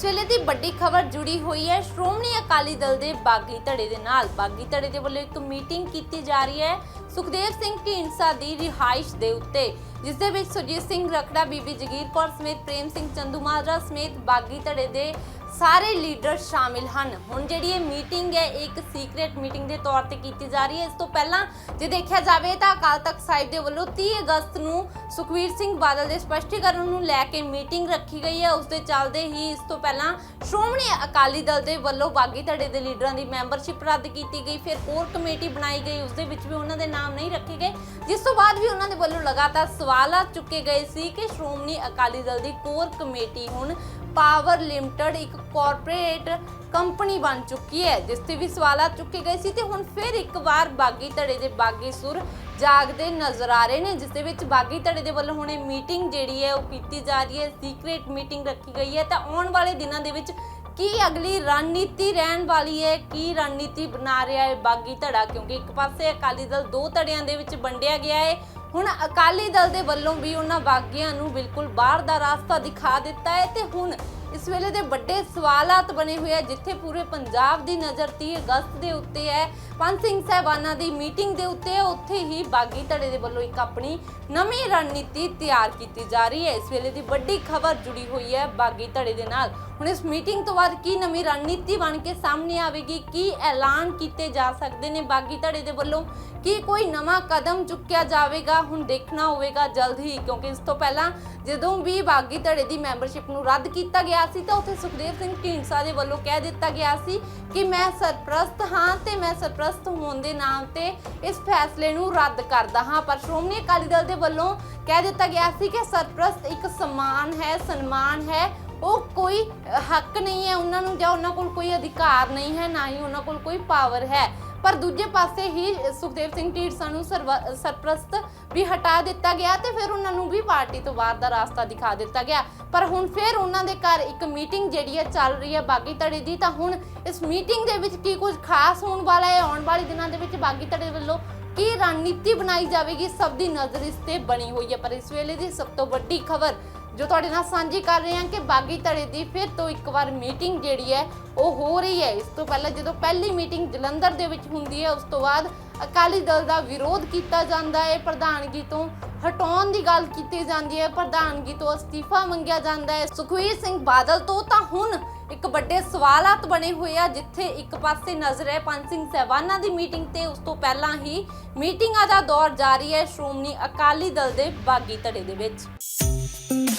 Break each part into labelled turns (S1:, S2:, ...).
S1: ਇਸ ਵੇਲੇ ਦੀ ਵੱਡੀ ਖਬਰ ਜੁੜੀ ਹੋਈ ਹੈ। ਸ਼੍ਰੋਮਣੀ ਅਕਾਲੀ ਦਲ ਦੇ ਬਾਗੀ ਧੜੇ ਦੇ ਨਾਲ ਬਾਗੀ ਧੜੇ ਦੇ ਵੱਲੋਂ ਇੱਕ ਮੀਟਿੰਗ ਕੀਤੀ ਜਾ ਰਹੀ ਹੈ ਸੁਖਦੇਵ ਸਿੰਘ ਢੀਂਡਸਾ ਦੀ ਰਿਹਾਇਸ਼ ਦੇ ਉੱਤੇ, ਜਿਸ ਦੇ ਵਿੱਚ ਸੁਰਜੀਤ ਸਿੰਘ ਰਖੜਾ, ਬੀਬੀ ਜਗੀਰ ਕੌਰ ਸਮੇਤ ਪ੍ਰੇਮ ਸਿੰਘ ਚੰਦੂਮਾਜਰਾ ਸਮੇਤ ਬਾਗੀ ਧੜੇ ਦੇ ਸਾਰੇ ਲੀਡਰ ਸ਼ਾਮਿਲ ਹਨ। ਹੁਣ ਜਿਹੜੀ ਇਹ ਮੀਟਿੰਗ ਹੈ ਇਹ ਇੱਕ ਸੀਕ੍ਰੀਟ ਮੀਟਿੰਗ ਦੇ ਤੌਰ ਤੇ ਕੀਤੀ ਜਾ ਰਹੀ ਹੈ। ਇਸ ਤੋਂ ਪਹਿਲਾਂ ਜੇ ਦੇਖਿਆ ਜਾਵੇ ਤਾਂ ਅਕਾਲ ਤਖਤ ਸਾਹਿਬ ਦੇ ਵੱਲੋਂ 30 ਅਗਸਤ ਨੂੰ ਸੁਖਵੀਰ ਸਿੰਘ ਬਾਦਲ ਦੇ ਸਪਸ਼ਟੀਕਰਨ ਨੂੰ ਲੈ ਕੇ ਮੀਟਿੰਗ ਰੱਖੀ ਗਈ ਹੈ। ਉਸ ਦੇ ਚੱਲਦੇ ਹੀ ਇਸ ਤੋਂ ਪਹਿਲਾਂ ਸ਼੍ਰੋਮਣੀ ਅਕਾਲੀ ਦਲ ਦੇ ਵੱਲੋਂ ਬਾਗੀ ਧੜੇ ਦੇ ਲੀਡਰਾਂ ਦੀ ਮੈਂਬਰਸ਼ਿਪ ਰੱਦ ਕੀਤੀ ਗਈ। ਫਿਰ ਕੋਰ ਕਮੇਟੀ ਬਣਾਈ ਗਈ। ਉਸ ਦੇ ਵਿੱਚ ਵੀ ਉਹਨਾਂ ਦੇ ਨਾਮ ਨਹੀਂ ਰੱਖੇ ਗਏ। ਜਿਸ ਤੋਂ ਬਾਅਦ ਵੀ ਉਹਨਾਂ ਦੇ ਵੱਲੋਂ ਲਗਾਤਾਰ ਸਵਾਲ ਚੁੱਕੇ ਗਏ ਸੀ ਕਿ ਸ਼੍ਰੋਮਣੀ ਅਕਾਲੀ ਦਲ ਦੀ ਕੋਰ ਕਮੇਟੀ ਹੁਣ ਪਾਵਰ ਲਿਮਟਿਡ ਇੱਕ ਕਾਰਪੋਰੇਟ ਕੰਪਨੀ ਬਣ ਚੁੱਕੀ ਹੈ, ਜਿਸ ਤੇ ਵੀ ਸਵਾਲਾਤ ਚੁੱਕੇ ਗਏ ਸੀ ਤੇ ਹੁਣ ਫਿਰ ਇੱਕ ਵਾਰ ਬਾਗੀ ਧੜੇ ਦੇ ਬਾਗੀ ਸੁਰ ਜਾਗਦੇ ਨਜ਼ਰ ਆ ਰਹੇ ਨੇ, ਜਿਸ ਦੇ ਵਿੱਚ ਬਾਗੀ ਧੜੇ ਦੇ ਵੱਲੋਂ ਹੁਣੇ ਮੀਟਿੰਗ ਜਿਹੜੀ ਹੈ ਉਹ ਕੀਤੀ ਜਾ ਰਹੀ ਹੈ ਸੀਕ੍ਰੀਟ ਮੀਟਿੰਗ ਰੱਖੀ ਗਈ ਹੈ। ਤਾਂ ਆਉਣ ਵਾਲੇ ਦਿਨਾਂ ਦੇ ਵਿੱਚ ਕੀ ਅਗਲੀ ਰਣਨੀਤੀ ਰਹਿਣ ਵਾਲੀ ਹੈ? ਕੀ ਰਣਨੀਤੀ ਬਣਾ ਰਿਹਾ ਹੈ ਬਾਗੀ ਧੜਾ? ਕਿਉਂਕਿ ਇੱਕ ਪਾਸੇ ਅਕਾਲੀ ਦਲ ਦੋ ਧੜਿਆਂ ਦੇ ਵਿੱਚ ਵੰਡਿਆ ਗਿਆ ਹੈ। ਹੁਣ ਅਕਾਲੀ ਦਲ ਦੇ ਵੱਲੋਂ ਵੀ ਉਹਨਾਂ ਬਾਗੀਆਂ ਨੂੰ ਬਿਲਕੁਲ ਬਾਹਰ ਦਾ ਰਸਤਾ ਦਿਖਾ ਦਿੱਤਾ ਹੈ ਤੇ ਹੁਣ ਇਸ ਵੇਲੇ ਦੇ ਵੱਡੇ ਸਵਾਲਾਤ ਬਣੇ ਹੋਏ ਆ, ਜਿੱਥੇ ਪੂਰੇ ਪੰਜਾਬ ਦੀ ਨਜ਼ਰ 30 ਅਗਸਤ ਦੇ ਉੱਤੇ ਹੈ। ਪੰਜ ਸਿੰਘ ਸਾਹਿਬਾਨਾਂ ਦੀ ਮੀਟਿੰਗ ਦੇ ਉੱਤੇ ਉੱਥੇ ਹੀ ਬਾਗੀ ਧੜੇ ਦੇ ਵੱਲੋਂ ਇੱਕ ਆਪਣੀ ਨਵੀਂ ਰਣਨੀਤੀ ਤਿਆਰ ਕੀਤੀ ਜਾ ਰਹੀ ਹੈ। ਇਸ ਵੇਲੇ ਦੀ ਵੱਡੀ ਖਬਰ ਜੁੜੀ ਹੋਈ ਹੈ ਬਾਗੀ ਧੜੇ ਦੇ ਨਾਲ। ਹੁਣ ਇਸ ਮੀਟਿੰਗ ਤੋਂ ਬਾਅਦ ਕੀ ਨਵੀਂ ਰਣਨੀਤੀ ਬਣ ਕੇ ਸਾਹਮਣੇ ਆਵੇਗੀ? ਕੀ ਐਲਾਨ ਕੀਤੇ ਜਾ ਸਕਦੇ ਨੇ? ਬਾਗੀ ਧੜੇ ਦੇ ਵੱਲੋਂ ਕੀ ਕੋਈ ਨਵਾਂ ਕਦਮ ਚੁੱਕਿਆ ਜਾਵੇਗਾ? ਹੁਣ ਦੇਖਣਾ ਹੋਵੇਗਾ ਜਲਦ ਹੀ, ਕਿਉਂਕਿ ਇਸ ਤੋਂ ਪਹਿਲਾਂ ਜਦੋਂ ਵੀ ਬਾਗੀ ਧੜੇ ਦੀ ਮੈਂਬਰਸ਼ਿਪ ਨੂੰ ਰੱਦ ਕੀਤਾ ਗਿਆ ਸੀ, ਤਾਂ ਉੱਥੇ ਸੁਖਦੇਵ ਸਿੰਘ ਢੀਂਡਸਾ ਦੇ ਵੱਲੋਂ ਕਹਿ ਦਿੱਤਾ ਗਿਆ ਸੀ ਕਿ ਮੈਂ ਸਰਪ੍ਰਸਤ ਹਾਂ ਤੇ ਮੈਂ ਸਰਪ੍ਰਸਤ ਹੋਣ ਦੇ ਨਾਮ ਤੇ ਇਸ ਫੈਸਲੇ ਨੂੰ ਰੱਦ ਕਰਦਾ ਹਾਂ। ਪਰ ਸ਼੍ਰੋਮਣੀ ਅਕਾਲੀ ਦਲ ਦੇ ਵੱਲੋਂ ਕਹਿ ਦਿੱਤਾ ਗਿਆ ਸੀ ਕਿ ਸਰਪ੍ਰਸਤ ਇੱਕ ਸਮਾਨ ਹੈ, ਸਨਮਾਨ ਹੈ ਉਹ ਕੋਈ ਹੱਕ ਨਹੀਂ ਹੈ ਉਹਨਾਂ ਨੂੰ ਜਾਂ ਉਹਨਾਂ ਕੋਲ ਕੋਈ ਅਧਿਕਾਰ ਨਹੀਂ ਹੈ, ਨਾ ਹੀ ਉਹਨਾਂ ਕੋਲ ਕੋਈ ਪਾਵਰ ਹੈ। ਪਰ ਦੂਜੇ ਪਾਸੇ ਹੀ ਸੁਖਦੇਵ ਸਿੰਘ ਢੀਂਡਸਾ ਨੂੰ ਸਰਪ੍ਰਸਤ ਵੀ ਹਟਾ ਦਿੱਤਾ ਗਿਆ ਤੇ ਫਿਰ ਉਹਨਾਂ ਨੂੰ ਵੀ ਪਾਰਟੀ ਤੋਂ ਬਾਹਰ ਦਾ ਰਾਸਤਾ ਦਿਖਾ ਦਿੱਤਾ ਗਿਆ। ਪਰ ਹੁਣ ਫਿਰ ਉਹਨਾਂ ਦੇ ਘਰ ਇੱਕ ਮੀਟਿੰਗ ਜਿਹੜੀ ਹੈ ਚੱਲ ਰਹੀ ਹੈ ਬਾਗੀ ਧੜੇ ਦੀ, ਤਾਂ ਹੁਣ ਇਸ ਮੀਟਿੰਗ ਦੇ ਵਿੱਚ ਕੀ ਕੁਝ ਖਾਸ ਹੋਣ ਵਾਲਾ ਹੈ, ਆਉਣ ਵਾਲੇ ਦਿਨਾਂ ਦੇ ਵਿੱਚ ਬਾਗੀ ਧੜੇ ਵੱਲੋਂ ਕੀ ਰਣਨੀਤੀ ਬਣਾਈ ਜਾਵੇਗੀ, ਸਭ ਦੀ ਨਜ਼ਰ ਇਸ ਤੇ ਬਣੀ ਹੋਈ ਹੈ। ਪਰ ਇਸ ਵੇਲੇ ਦੀ ਸਭ ਤੋਂ ਵੱਡੀ ਖਬਰ ਜੋ ਤੁਹਾਡੇ ਨਾਲ ਸਾਂਝੀ ਕਰ ਰਹੇ ਹਾਂ ਕਿ ਬਾਗੀ ਧੜੇ ਦੀ ਫਿਰ ਤੋਂ ਇੱਕ ਵਾਰ ਮੀਟਿੰਗ ਜਿਹੜੀ ਹੈ, ਉਹ ਹੋ ਰਹੀ ਹੈ। ਇਸ ਤੋਂ ਪਹਿਲਾਂ ਜਦੋਂ ਪਹਿਲੀ ਮੀਟਿੰਗ ਜਲੰਧਰ ਦੇ ਵਿੱਚ ਹੁੰਦੀ ਹੈ, ਉਸ ਤੋਂ ਬਾਅਦ ਅਕਾਲੀ ਦਲ ਦਾ ਵਿਰੋਧ ਕੀਤਾ ਜਾਂਦਾ ਹੈ, ਪ੍ਰਧਾਨਗੀ ਤੋਂ ਹਟਾਉਣ ਦੀ ਗੱਲ ਕੀਤੀ ਜਾਂਦੀ ਹੈ, ਪ੍ਰਧਾਨਗੀ ਤੋਂ ਅਸਤੀਫਾ ਮੰਗਿਆ ਜਾਂਦਾ ਹੈ। ਸੁਖਵੀਰ ਸਿੰਘ ਬਾਦਲ ਤੋਂ ਤਾਂ ਹੁਣ ਇੱਕ ਵੱਡੇ ਸਵਾਲਾਤ ਬਣੇ ਹੋਏ ਆ, ਜਿੱਥੇ ਇੱਕ ਪਾਸੇ ਨਜ਼ਰ ਹੈ ਪੰਜ ਸਿੰਘ ਸਹਿਬਾਨਾਂ ਦੀ ਮੀਟਿੰਗ ਤੇ, ਉਸ ਤੋਂ ਪਹਿਲਾਂ ਹੀ ਮੀਟਿੰਗਾਂ ਦਾ ਦੌਰ ਜਾਰੀ ਹੈ ਸ਼੍ਰੋਮਣੀ ਅਕਾਲੀ ਦਲ ਦੇ ਬਾਗੀ ਧੜੇ ਦੇ ਵਿੱਚ।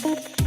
S1: thank you